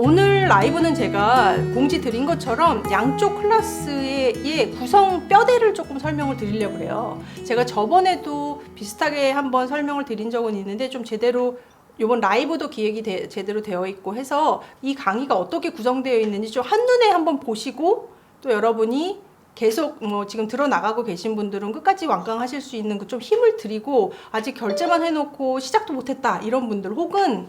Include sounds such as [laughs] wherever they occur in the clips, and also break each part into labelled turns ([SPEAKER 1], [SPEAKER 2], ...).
[SPEAKER 1] 오늘 라이브는 제가 공지 드린 것처럼 양쪽 클래스의 구성 뼈대를 조금 설명을 드리려고 그래요. 제가 저번에도 비슷하게 한번 설명을 드린 적은 있는데 좀 제대로 이번 라이브도 기획이 되- 제대로 되어 있고 해서 이 강의가 어떻게 구성되어 있는지 좀 한눈에 한번 보시고 또 여러분이 계속 뭐 지금 들어 나가고 계신 분들은 끝까지 완강하실 수 있는 그 좀 힘을 드리고 아직 결제만 해놓고 시작도 못했다 이런 분들 혹은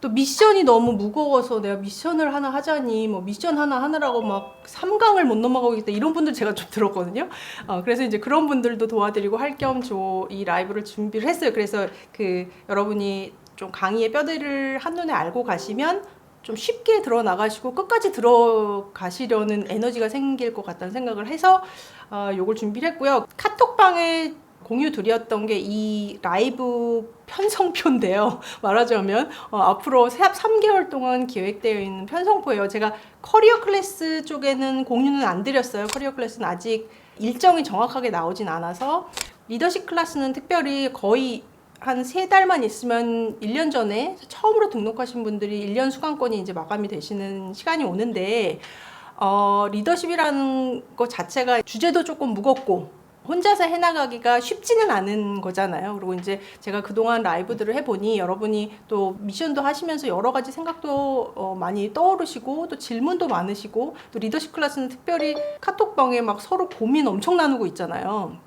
[SPEAKER 1] 또 미션이 너무 무거워서 내가 미션을 하나 하자니 뭐 미션 하나 하느라고 막 3강을 못 넘어가겠다 이런 분들 제가 좀 들었거든요. 어, 그래서 이제 그런 분들도 도와드리고 할겸이 라이브를 준비를 했어요. 그래서 그 여러분이 좀 강의의 뼈대를 한눈에 알고 가시면 좀 쉽게 들어 나가시고 끝까지 들어가시려는 에너지가 생길 것 같다는 생각을 해서 어, 요걸 준비를 했고요. 카톡방에 공유 드렸던 게 이 라이브 편성표인데요. [laughs] 말하자면 어, 앞으로 세 3개월 동안 계획되어 있는 편성표예요. 제가 커리어 클래스 쪽에는 공유는 안 드렸어요. 커리어 클래스는 아직 일정이 정확하게 나오진 않아서 리더십 클래스는 특별히 거의 한 세 달만 있으면 1년 전에 처음으로 등록하신 분들이 1년 수강권이 이제 마감이 되시는 시간이 오는데 어, 리더십이라는 것 자체가 주제도 조금 무겁고 혼자서 해나가기가 쉽지는 않은 거잖아요. 그리고 이제 제가 그동안 라이브들을 해보니 여러분이 또 미션도 하시면서 여러 가지 생각도 어, 많이 떠오르시고 또 질문도 많으시고 또 리더십 클래스는 특별히 카톡방에 막 서로 고민 엄청 나누고 있잖아요.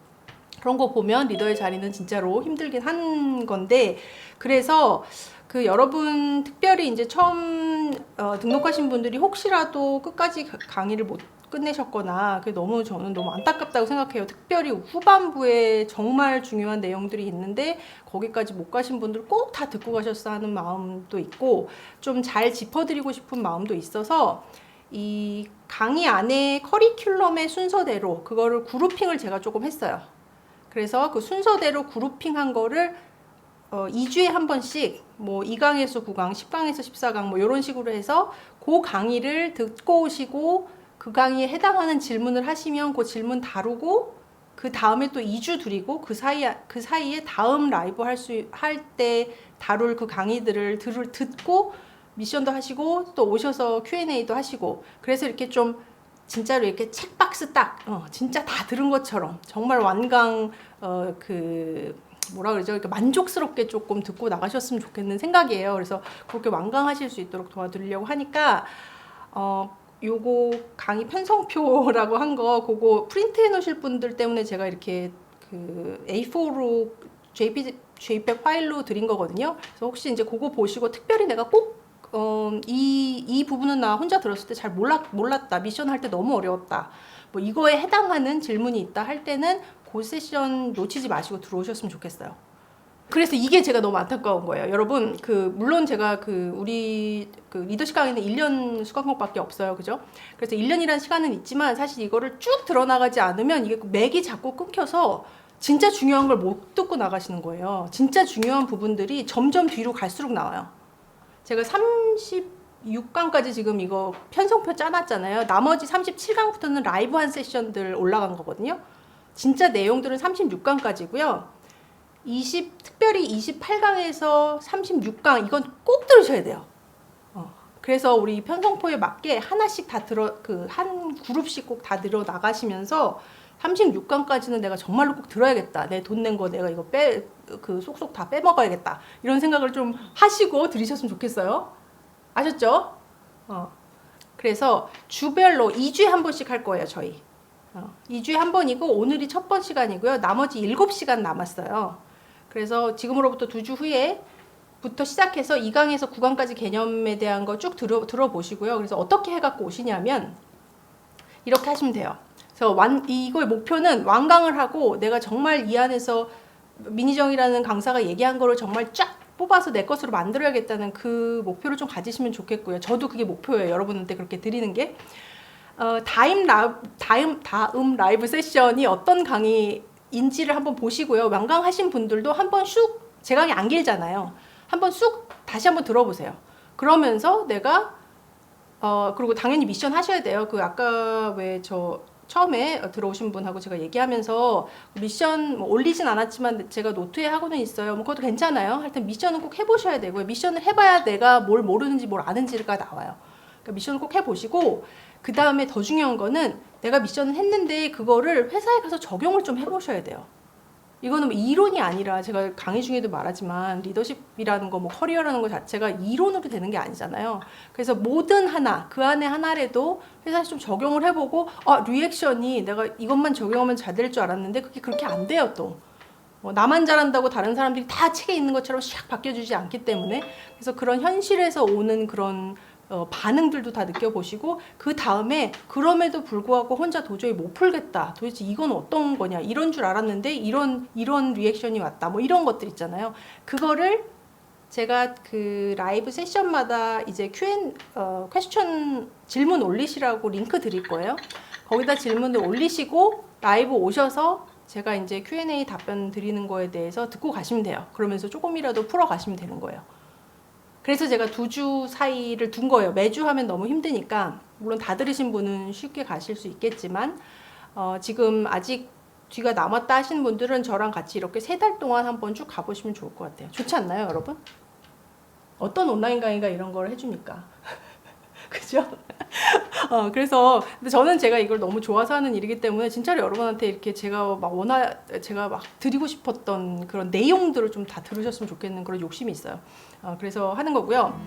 [SPEAKER 1] 그런 거 보면 리더의 자리는 진짜로 힘들긴 한 건데 그래서 그 여러분 특별히 이제 처음 어, 등록하신 분들이 혹시라도 끝까지 가- 강의를 못 끝내셨거나 그게 너무 저는 너무 안타깝다고 생각해요. 특별히 후반부에 정말 중요한 내용들이 있는데 거기까지 못 가신 분들 꼭 다 듣고 가셨어 하는 마음도 있고 좀 잘 짚어드리고 싶은 마음도 있어서 이 강의 안에 커리큘럼의 순서대로 그거를 그룹핑을 제가 조금 했어요. 그래서 그 순서대로 그룹핑한 거를 어, 2주에 한 번씩 뭐 2강에서 9강, 10강에서 14강 뭐 이런 식으로 해서 그 강의를 듣고 오시고 그 강의에 해당하는 질문을 하시면 그 질문 다루고 그 다음에 또 2주 드리고 그 사이에 그 사이에 다음 라이브 할 수 할 때 다룰 그 강의들을 들을 듣고 미션도 하시고 또 오셔서 Q&A도 하시고 그래서 이렇게 좀 진짜로 이렇게 책박스 딱 어, 진짜 다 들은 것처럼 정말 완강 어, 그 뭐라 그러죠? 이렇게 만족스럽게 조금 듣고 나가셨으면 좋겠는 생각이에요. 그래서 그렇게 완강하실 수 있도록 도와드리려고 하니까 어 요거 강의 편성표라고 한 거 그거 프린트해 놓으실 분들 때문에 제가 이렇게 그 A4로 JPG JPEG 파일로 드린 거거든요. 그래서 혹시 이제 그거 보시고 특별히 내가 꼭 어, 이, 이 부분은 나 혼자 들었을 때 잘 몰랐, 몰랐다. 미션 할 때 너무 어려웠다. 뭐 이거에 해당하는 질문이 있다 할 때는 그 세션 놓치지 마시고 들어오셨으면 좋겠어요. 그래서 이게 제가 너무 안타까운 거예요. 여러분, 그, 물론 제가 그, 우리, 그, 리더십 강의는 1년 수강권밖에 없어요. 그죠? 그래서 1년이라는 시간은 있지만 사실 이거를 쭉 들어나가지 않으면 이게 맥이 자꾸 끊겨서 진짜 중요한 걸 못 듣고 나가시는 거예요. 진짜 중요한 부분들이 점점 뒤로 갈수록 나와요. 제가 36강까지 지금 이거 편성표 짜놨잖아요. 나머지 37강부터는 라이브 한 세션들 올라간 거거든요. 진짜 내용들은 36강까지고요. 20 특별히 28강에서 36강 이건 꼭 들으셔야 돼요. 어, 그래서 우리 편성포에 맞게 하나씩 다 들어 그 한 그룹씩 꼭 다 들어 나가시면서 36강까지는 내가 정말로 꼭 들어야겠다. 내 돈 낸 거 내가 이거 빼 그 속속 다 빼먹어야겠다. 이런 생각을 좀 하시고 들으셨으면 좋겠어요. 아셨죠? 어. 그래서 주별로 2주에 한 번씩 할 거예요, 저희. 어, 2주에 한 번이고 오늘이 첫 번 시간이고요. 나머지 7시간 남았어요. 그래서 지금으로부터 두 주 후에 부터 시작해서 2강에서 9강까지 개념에 대한 거 쭉 들어, 들어보시고요. 그래서 어떻게 해갖고 오시냐면 이렇게 하시면 돼요. 그래서 완, 이거의 목표는 완강을 하고 내가 정말 이 안에서 민희정이라는 강사가 얘기한 거를 정말 쫙 뽑아서 내 것으로 만들어야겠다는 그 목표를 좀 가지시면 좋겠고요. 저도 그게 목표예요. 여러분한테 그렇게 드리는 게. 어, 다음, 라, 다음, 다음 라이브 세션이 어떤 강의 인지를 한번 보시고요. 완강하신 분들도 한번 쑥, 제 강의 안 길잖아요. 한번 쑥 다시 한번 들어보세요. 그러면서 내가 어 그리고 당연히 미션 하셔야 돼요. 그 아까 왜 저 처음에 들어오신 분하고 제가 얘기하면서 미션 뭐 올리진 않았지만 제가 노트에 하고는 있어요. 뭐 그것도 괜찮아요. 하여튼 미션은 꼭 해보셔야 되고요. 미션을 해봐야 내가 뭘 모르는지 뭘 아는지가 나와요. 그러니까 미션을 꼭 해보시고 그 다음에 더 중요한 거는 내가 미션을 했는데 그거를 회사에 가서 적용을 좀 해보셔야 돼요. 이거는 뭐 이론이 아니라 제가 강의 중에도 말하지만 리더십이라는 거, 뭐 커리어라는 거 자체가 이론으로 되는 게 아니잖아요. 그래서 모든 하나, 그 안에 하나라도 회사에서 좀 적용을 해보고, 아, 리액션이 내가 이것만 적용하면 잘 될 줄 알았는데 그게 그렇게 안 돼요, 또. 뭐 나만 잘한다고 다른 사람들이 다 책에 있는 것처럼 샥 바뀌어주지 않기 때문에 그래서 그런 현실에서 오는 그런 어, 반응들도 다 느껴보시고 그 다음에 그럼에도 불구하고 혼자 도저히 못 풀겠다. 도대체 이건 어떤 거냐? 이런 줄 알았는데 이런 이런 리액션이 왔다. 뭐 이런 것들 있잖아요. 그거를 제가 그 라이브 세션마다 이제 Q&A 어, 퀘스천 질문 올리시라고 링크 드릴 거예요. 거기다 질문을 올리시고 라이브 오셔서 제가 이제 Q&A 답변 드리는 거에 대해서 듣고 가시면 돼요. 그러면서 조금이라도 풀어 가시면 되는 거예요. 그래서 제가 두 주 사이를 둔 거예요. 매주 하면 너무 힘드니까 물론 다 들으신 분은 쉽게 가실 수 있겠지만 어, 지금 아직 뒤가 남았다 하시는 분들은 저랑 같이 이렇게 세 달 동안 한번 쭉 가보시면 좋을 것 같아요. 좋지 않나요, 여러분? 어떤 온라인 강의가 이런 걸 해주니까. [laughs] 그죠? 어, 그래서 근데 저는 제가 이걸 너무 좋아서 하는 일이기 때문에 진짜로 여러분한테 이렇게 제가 막 원하 제가 막 드리고 싶었던 그런 내용들을 좀 다 들으셨으면 좋겠는 그런 욕심이 있어요. 어, 그래서 하는 거고요.